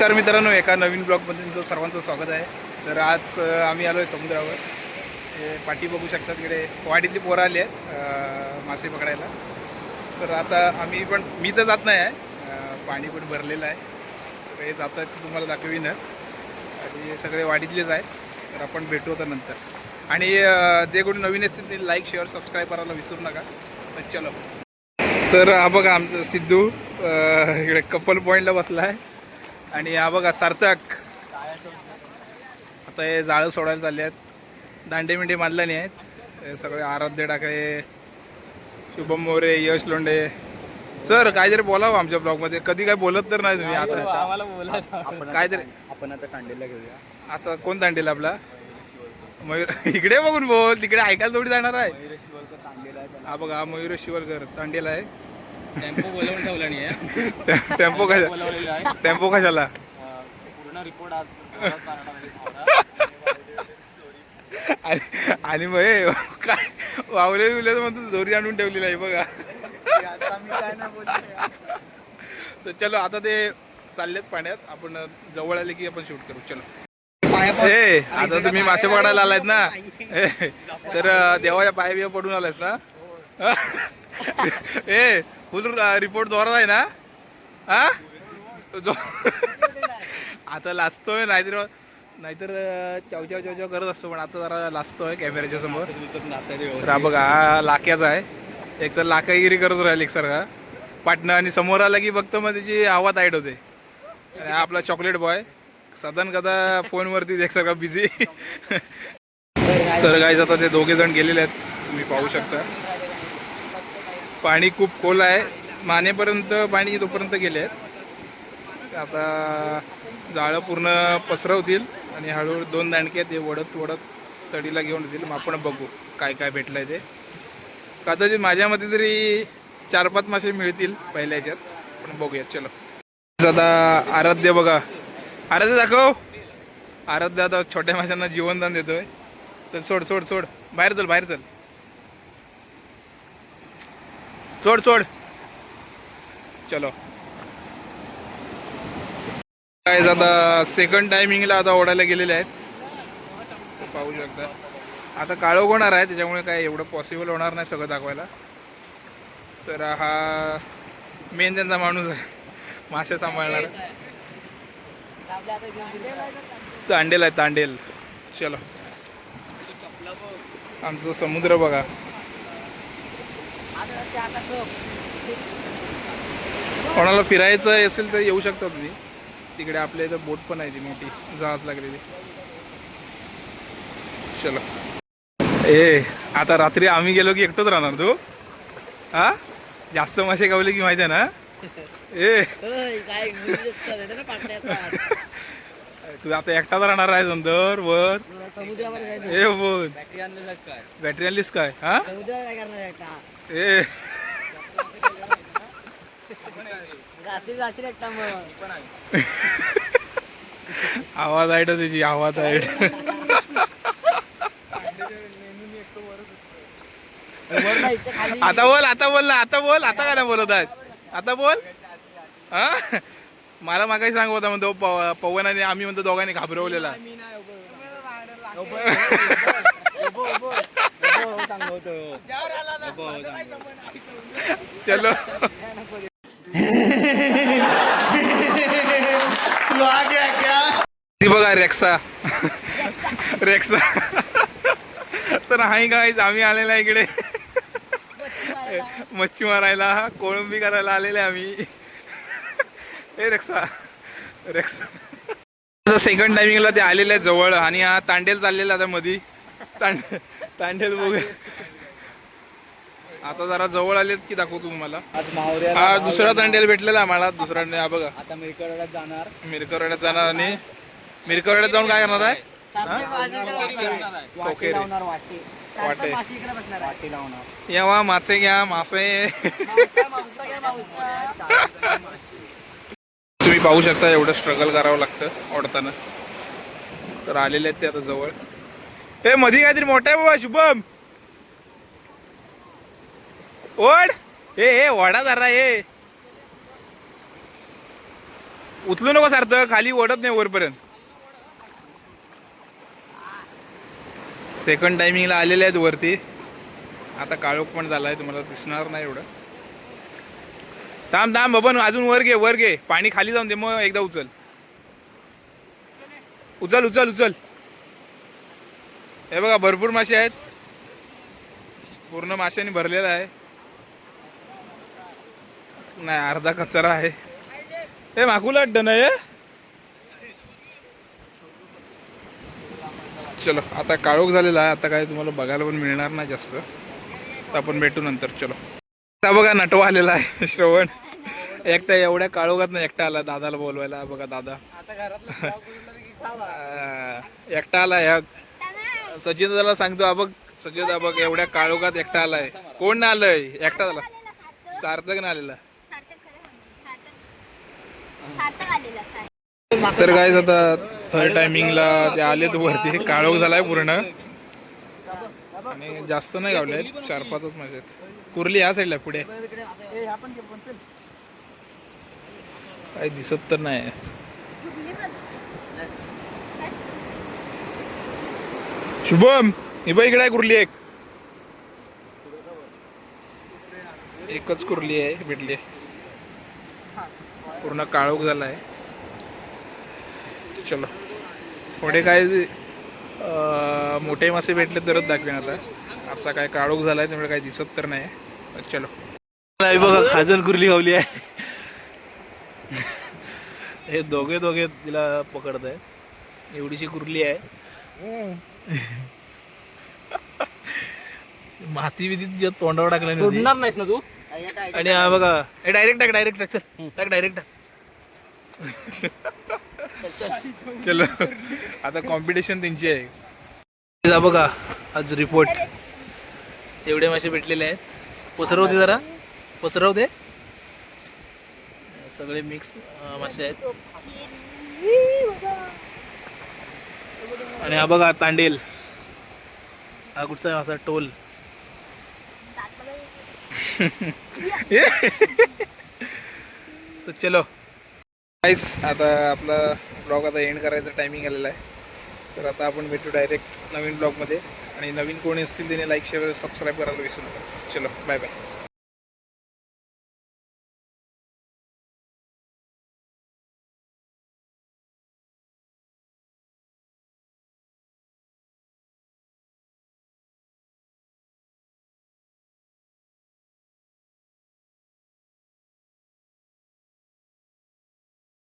नमस्कार मित्रांनो एका नवीन ब्लॉगमध्ये तुमचं सर्वांचं स्वागत आहे. तर आज आम्ही आलो आहे समुद्रावर. हे पाठी बघू शकता तिकडे वाडीतली पोरं आली आहेत मासे पकडायला. तर आता आम्ही पण मी तर जात नाही आहे. पाणी पण भरलेलं आहे. तर हे जात आहेत तुम्हाला दाखवीनच. आणि सगळे वाडीतलेच आहेत. तर आपण भेटू आता नंतर. आणि जे कोणी नवीन असतील ते लाईक शेअर सबस्क्राईब करायला विसरू नका. तर चलो. तर हा बघा आमचं सिद्धू इकडे कपल पॉईंटला बसला आहे. आणि हा बघा सार्थक. आता हे जाळं सोडायला चालले आहेत. दांडे मिंडे मारला नाही आहेत. सगळे आराध्य टाकळे शुभम मोरे यश लोंडे. सर काहीतरी बोलावं आमच्या ब्लॉगमध्ये. कधी काय बोलत तर नाही तुम्ही आता. आम्हाला बोला काहीतरी आपण आता कांडेला घेऊया. आता कोण दांडेल आपला? मयूर इकडे बघून बोल तिकडे ऐकायला थोडी जाणार आहे. हा बघा हा मयूर शिवलकर तांडेला आहे. टेम्पो बोलवून ठेवला नाही आहे. टे- टेम्पो कशा आहे. टेम्पो कशाला? अं, पूर्ण रिपोर्ट आज आणि आणि मग हे काय? वावले बिवले तर म्हणतो दोरी आणून ठेवलेली आहे बघा. तर चलो आता ते चाललेत पाण्यात. आपण जवळ आले की आपण शूट करू. चलो. ए आता तुम्ही मासे पकडायला आलायत ना. ए, तर अं, देवाच्या पाया बिया पडून आलायस ना? ए फुल रिपोर्ट जोरात आहे ना? हा जो आता लाचतोय नाहीतर नाहीतर अं, चाव चाव चाव चाव करत असतो पण आता जरा लाचतोय कॅमेऱ्याच्या समोर. हा बघा हा लाक्याचा आहे. एक तर लाकागिरी करत राहील एकसारखा. पाटणं आणि समोर आला की फक्त मग त्याची हवा टाईट होते. आणि आपला चॉकलेट बॉय सदन कदा फोनवरती एकसारखा बिझी तर गाईज आता ते दोघे जण गेलेले आहेत. तुम्ही पाहू शकता. पाणी खूप खोल आहे. मानेपर्यंत पाणी तोपर्यंत गेले आहेत. आता जाळं पूर्ण पसरवतील आणि हळूहळू दोन दांडके ते वडत वडत तडीला घेऊन येतील. मग आपण बघू काय काय भेटलंय ते. कदाचित माझ्या मते तरी चार पाच मासे मिळतील पहिल्या ह्याच्यात. पण बघूयात चलो. आता आराध्य बघा. आराध्य दाखव. आराध्य आता छोट्या माशांना जीवनदान देतोय. चल सोड सोड सोड. बाहेर चल बाहेर चल. सोड सोड. चलो. काय आता सेकंड टायमिंगला आता ओढायला गेलेले आहेत. पाहू शकता. आता काळो होणार आहे त्याच्यामुळे काय एवढं पॉसिबल होणार नाही सगळं दाखवायला. तर हा मेन त्यांचा माणूस आहे. मासे सांभाळणार. तांडेल आहे तांडेल. चलो. आमचं समुद्र बघा. कोणाला फिरायचं असेल तर येऊ शकता तुम्ही. तिकडे आपल्या इथं बोट पण आहे ती मोठी जहाज लागलेली. चलो. ए आता रात्री आम्ही गेलो की एकटंच राहणार तू? हा? जास्त मासे गावले की माहिती आहे ना? ए. तू आता एकटाच राहणार आहे नंतर वर. ए बोल बॅटरी आणलीस काय? हा? ए. आवाज आहे त्याची आवाज आहे आता बोल आता बोल ना आता बोल आता काय बोलत आहेस? आता बोल. हा? मला मागाही सांग होता म्हणतो पव- पवन आणि आम्ही म्हणतो दोघांनी घाबरवलेला. चलो. ती बघा रेक्सा. रेक्सा. तर हाय गाईज आम्ही आलेला इकडे. मच्छी मारायला कोळंबी करायला आलेले आम्ही. हे रेक्सा. रेक्सा. सेकंड टायमिंगला ते आलेले आहे जवळ आणि हा तांडेल चाललेला आता मधी. तांड तांडेल बघू. आता जरा जवळ आलेत की दाखवतो तुम्हाला. हा दुसरा तांडेल भेटलेला आम्हाला दुसरा हा बघा. आता मिरकडला जाणार. मिरकरड्यात जाणार आणि मिरकरड्यात जाऊन काय करणार आहे? वाटी लावणार वाटी लावणार येवा मासे घ्या मासे. पाहू शकता एवढं स्ट्रगल करावं लागतं ओढताना. तर आलेले आहेत ते आता जवळ. ते मधी काहीतरी मोठा आहे बाबा शुभम. ओढ. हे हे वडा जरा हे. उचलू नको सारखं खाली ओढत नाही वरपर्यंत. सेकंड टायमिंगला आलेले आहेत वरती. आता काळोख पण झालाय तुम्हाला दिसणार नाही एवढं. थांब थांब बबन अजून वर घे वर घे. पाणी खाली जाऊन दे मग एकदा उचल. उचल उचल उचल. हे बघा भरपूर मासे आहेत. पूर्ण माशाने भरलेला आहे. नाही अर्धा कचरा आहे. हे माकुला अड्ड नाही चलो आता काळोख झालेला आहे. आता काय तुम्हाला बघायला पण मिळणार नाही जास्त. आपण भेटू नंतर. चलो. आता बघा नटवा आलेला आहे श्रवण. एकटा एवढ्या काळोगात ना एकटा आला दादाला बोलवायला. बघा दादा. एकटा आला या सचिन दादाला सांगतो बघ सचिन दादा बघ एवढ्या काळोगात एकटा आलाय. कोण नाही आलंय? एकटा झाला. सार्थक ना आलेला. तर काय आता थर्ड टायमिंगला ते आलेत वरती. काळोख झालाय पूर्ण. आणि जास्त नाही गावले चार पाचच मजेत कुर्ली या साईडला पुढे. काही दिसत तर नाही. शुभम ही बाई इकडे कुर्ली एक. एकच कुर्ली आहे भेटली. पूर्ण काळोख झाला आहे चलो. पुढे काय मोठे मासे भेटले तरच दाखवेन आता. आता काय काळोख झालाय त्यामुळे काही दिसत तर नाही. चलो. बघा खाजल कुर्ली गावली आहे. हे दोघे दोघे तिला पकडत आहे एवढीशी कुर्ली आहे. माती बिती तिच्या तोंडावर टाकल्या नाही सोडणार नाहीस ना तू? आणि हा बघा हे डायरेक्ट टाक डायरेक्ट टाक चल. टाक डायरेक्ट टाक. चलो. आता कॉम्पिटिशन त्यांची आहे. जा बघा आज रिपोर्ट एवढे मासे भेटलेले आहेत. पसरवते जरा. पसरवते सगळे मिक्स मासे आहेत. आणि हा बघा तांडेल. हा कुठचा मासा टोल. तर चलो. काहीच आता आपला ब्लॉग आता एंड करायचा टायमिंग आलेला आहे. तर आता आपण भेटू डायरेक्ट नवीन ब्लॉगमध्ये आणि नवीन कोणी असतील त्याने लाईक शेअर सबस्क्राईब करायला विसरू नका. चलो बाय बाय